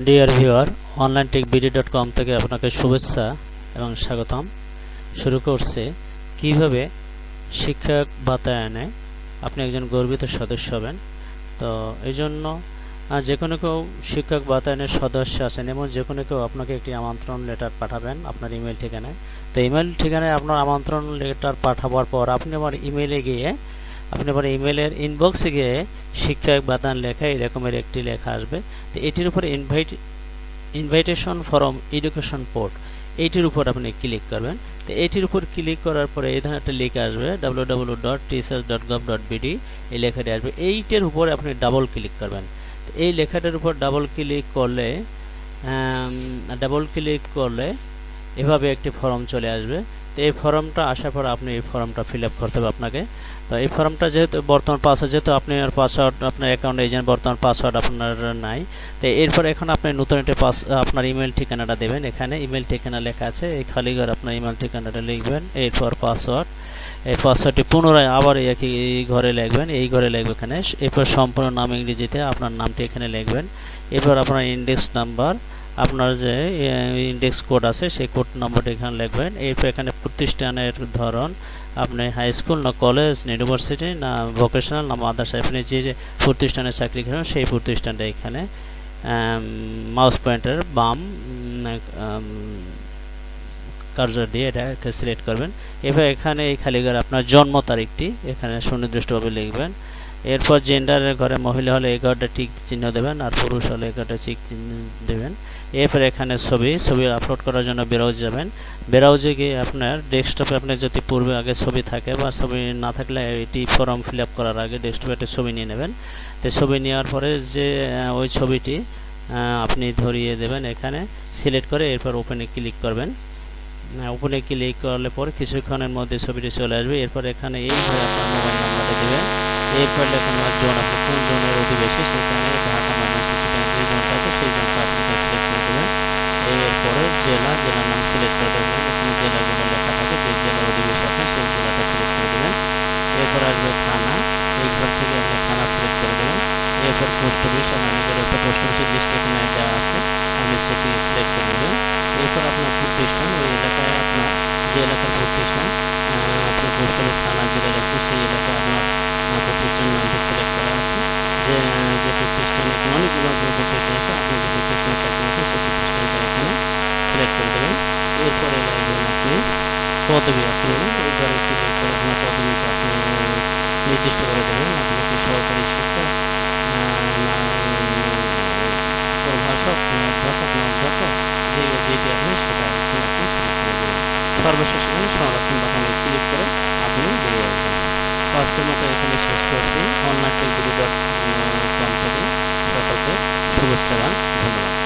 Dear viewer online tech BD dot com থেকে আপনাকে শুভেচ্ছা এবং স্বাগতম। শুরু করছে, কীভাবে শিক্ষক বাতায়নে আপনি একজন গর্বিত সদস্য হবেন? তো এই জন্য যে কোনো কেউ শিক্ষক বাতায়নের সদস্য আছেন এবং যে কোনো কেউ আপনাকে একটি আমন্ত্রণ লেটার পাঠাবেন আপনার ইমেল ঠিকানায়। তো ইমেল ঠিকানায় আপনার আমন্ত্রণ লেটার পাঠাবার পর আপনি আমার ইমেলে গিয়ে আপনি আবার ইমেলের ইনবক্সে গিয়ে শিক্ষক বাতান লেখা এরকমের একটি লেখা আসবে। তো এটির উপর invite invitation form education port এইটির উপর আপনি ক্লিক করবেন। তো এইটির উপর ক্লিক করার পরে এই ধরনের একটা লিঙ্ক আসবে W W dot teachers dot gov dot BD এই লেখাটি আসবে। এইটার উপরে আপনি ডাবল ক্লিক করবেন। তো এই লেখাটার উপর ডাবল ক্লিক করলে ডাবল ক্লিক করলে এভাবে একটি ফর্ম চলে আসবে। তো এই ফর্মটা আসার পর আপনি এই ফর্মটা ফিল আপ করতে হবে আপনাকে। তো এই ফর্মটা যেহেতু বর্তমান পাসওয়ার্ড যেহেতু আপনি পাসওয়ার্ড আপনার অ্যাকাউন্টে এজেন্ট বর্তমান পাসওয়ার্ড আপনার নাই, তো এরপর এখন আপনি নতুন একটা পাস আপনার ইমেল ঠিকানাটা দেবেন। এখানে ইমেল ঠিকানা লেখা আছে, এই খালি ঘর আপনার ইমেল ঠিকানাটা লিখবেন, এরপর পাসওয়ার্ড এই পাসওয়ার্ডটি পুনরায় আবার একই ঘরে লিখবেন, এই ঘরে লিখবে এখানে। এরপর সম্পূর্ণ নাম ইংরেজিতে আপনার নামটি এখানে লিখবেন। এরপর আপনার ইন্ডেক্স নাম্বার আপনার যে ইন্ডেক্স কোড আছে, সেই কোড নম্বরটা এখানে লিখবেন। এরপর এখানে প্রতিষ্ঠানের ধরন, আপনি হাই স্কুল না কলেজ না ইউনিভার্সিটি না ভোকেশনাল না মাদ্রাসা, আপনি যে প্রতিষ্ঠানে চাকরি করেন, সেই প্রতিষ্ঠানটা এখানে মাউস পয়েন্টের বাম কার্য দিয়ে এটা সিলেক্ট করবেন। এবার এখানে এই খালি আপনার জন্ম তারিখটি এখানে সুনির্দিষ্টভাবে লিখবেন। এরপর জেন্ডারের ঘরে মহিলা হলে এই ঘরটা টিক চিহ্ন দেবেন আর পুরুষ হলে এই ঘরটা চিক চিহ্ন দেবেন। এরপর এখানে ছবি ছবি আপলোড করার জন্য ব্রাউজ যাবেন। ব্রাউজে গিয়ে আপনার ডেস্কটপে আপনার যদি পূর্বে আগে ছবি থাকে বা ছবি না থাকলে এটি ফর্ম ফিল করার আগে ডেস্কটপে একটা ছবি নিয়ে নেবেন। তো ছবি নেওয়ার পরে যে ওই ছবিটি আপনি ধরিয়ে দেবেন এখানে। সিলেক্ট করে এরপর ওপেনে ক্লিক করবেন। ওপেনে ক্লিক করলে পরে কিছুক্ষণের মধ্যে ছবিটি চলে আসবে। এরপর এখানে এইভাবে আপনার মোবাইল নাম্বারটা দেবেন। এরপর লেখানো জোন আপনি কোন জোনের অধিবেশী? সেখানে ঢাকা মাইনাস সেখানে যে জোনটা আছে, সেই জোনটা আপনি সিলেক্ট করে দেবেন এরপরে জেলা, জেলার নাম সিলেক্ট করে দেবেন এখানে জেলাগুলো লেখা থাকে, যে জেলা অধিবেশী আপনি সেই জেলাটা সিলেক্ট করে দেবেন। এরপর আসবে থানা। এই ঘর থেকে আপনি থানা সিলেক্ট করে দেবেন এরপর পোস্ট অফিস আপনার নিজের একটা পোস্ট অফিসের লিস্ট এখানে দেওয়া আছে। আপনি সেটি সিলেক্ট করে দেবেন এরপর আপনার প্রতিষ্ঠান ওই এলাকায় আপনার যে এলাকার প্রতিষ্ঠান আপনি পোস্ট অফিস করে দেবেন এরপরে লাগবেন আপনি পদবি আপনি এবারে ক্লিক করে আপনি নির্দিষ্ট করে দেবেন আপনি কি সরকারি শিক্ষক প্রভাষক অধ্যাপক অধ্যাপক যে যেটি আপনি সেটা আপনি সিলেক্ট করে দেবেন সর্বশেষ এখানে সংরক্ষণ বাটনে ক্লিক করে আপনি বেরিয়ে আসবেন আজকের মতো এখানে শেষ করছি অনলাইন টেক ডট কম থেকে সকলকে শুভেচ্ছা ধন্যবাদ